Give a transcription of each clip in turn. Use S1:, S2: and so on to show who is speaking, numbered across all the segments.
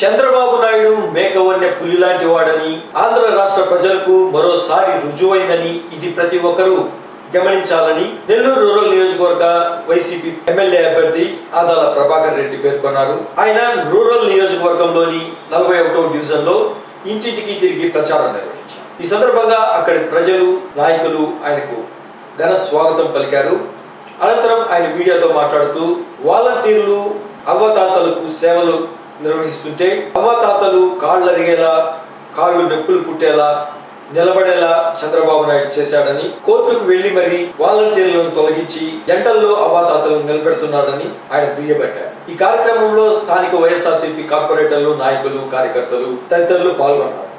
S1: చంద్రబాబు నాయుడు మేకవన్నె పులి లాంటి వాడని ఆంధ్ర రాష్ట్ర ప్రజలకు మరోసారి రుజువైందని ఇది ప్రతి ఒక్కరూ గమనించాలని నెల్లూరు రూరల్ నియోజకవర్గ వైసీపీ ఎమ్మెల్యే అభ్యర్థి ఆదాల ప్రభాకర్ రెడ్డి పేర్కొన్నారు. ఆయన రూరల్ నియోజకవర్గంలోని నలభై ఒకటో డివిజన్లో ఇంటింటికి తిరిగి ప్రచారం నిర్వహించారు. ఈ సందర్భంగా అక్కడి ప్రజలు నాయకులు ఆయనకు ఘన స్వాగతం పలికారు. అనంతరం ఆయన మీడియాతో మాట్లాడుతూ వాలంటీర్లు అవ్వతాతలకు సేవలు నిర్వహిస్తుంటే అవ్వతాతలు కాళ్ళు అరిగేలా కాళ్ళు నొప్పులు పుట్టేలా నిలబడేలా చంద్రబాబు నాయుడు చేశాడని కోర్టుకు వెళ్ళి మరి వాలంటీర్లను తొలగించి ఎండల్లో అవ్వాతాతలను నిలబెడుతున్నాడని ఆయన దుయ్యబట్టారు. ఈ కార్యక్రమంలో స్థానిక వైఎస్ఆర్సీపీ కార్పొరేటర్లు నాయకులు కార్యకర్తలు తదితరులు పాల్గొన్నారు.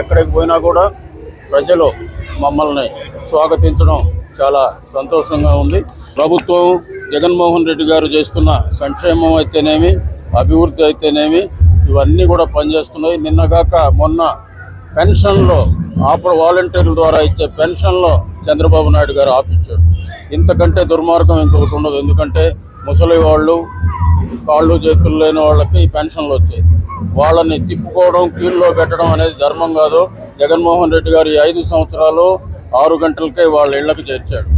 S2: ఎక్కడికి పోయినా కూడా ప్రజలు మమ్మల్ని స్వాగతించడం చాలా సంతోషంగా ఉంది. ప్రభుత్వం జగన్మోహన్ రెడ్డి గారు చేస్తున్న సంక్షేమం అయితేనేమి అభివృద్ధి అయితేనేమి ఇవన్నీ కూడా పనిచేస్తున్నాయి. నిన్నగాక మొన్న పెన్షన్లో ఆప వాలంటీర్ల ద్వారా ఇచ్చే పెన్షన్లో చంద్రబాబు నాయుడు గారు ఆపించాడు ఇంతకంటే దుర్మార్గం ఇంకొకటి ఉండదు. ఎందుకంటే ముసలి వాళ్ళు కాళ్ళు చేతులు లేని వాళ్ళకి ఈ పెన్షన్లు వచ్చాయి. వాళ్ళని తిప్పుకోవడం క్యూల్లో పెట్టడం అనేది ధర్మం కాదు. జగన్మోహన్ రెడ్డి గారు ఐదు సంవత్సరాలు ఆరు గంటలకే వాళ్ళ ఇళ్ళకు చేర్చాడు.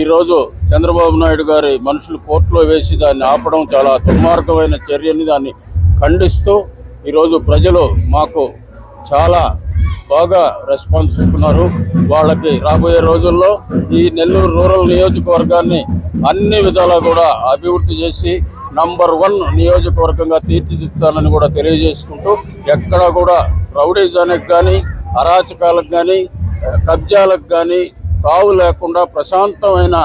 S2: ఈరోజు చంద్రబాబు నాయుడు గారి మనుషులు కోర్టులో వేసి దాన్ని ఆపడం చాలా దుర్మార్గమైన చర్యని దాన్ని ఖండిస్తూ ఈరోజు ప్రజలు మాకు చాలా బాగా రెస్పాన్స్ ఇస్తున్నారు. వాళ్ళకి రాబోయే రోజుల్లో ఈ నెల్లూరు రూరల్ నియోజకవర్గాన్ని అన్ని విధాలా కూడా అభివృద్ధి చేసి నంబర్ వన్ నియోజకవర్గంగా తీర్చిదిద్దాలని కూడా తెలియజేసుకుంటూ ఎక్కడ కూడా రౌడీజానికి కానీ అరాచకాలకు కానీ కబ్జాలకు కానీ తావు లేకుండా ప్రశాంతమైన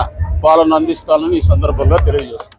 S2: పాలన అందిస్తానని ఈ సందర్భంగా తెలియజేస్తున్నాను.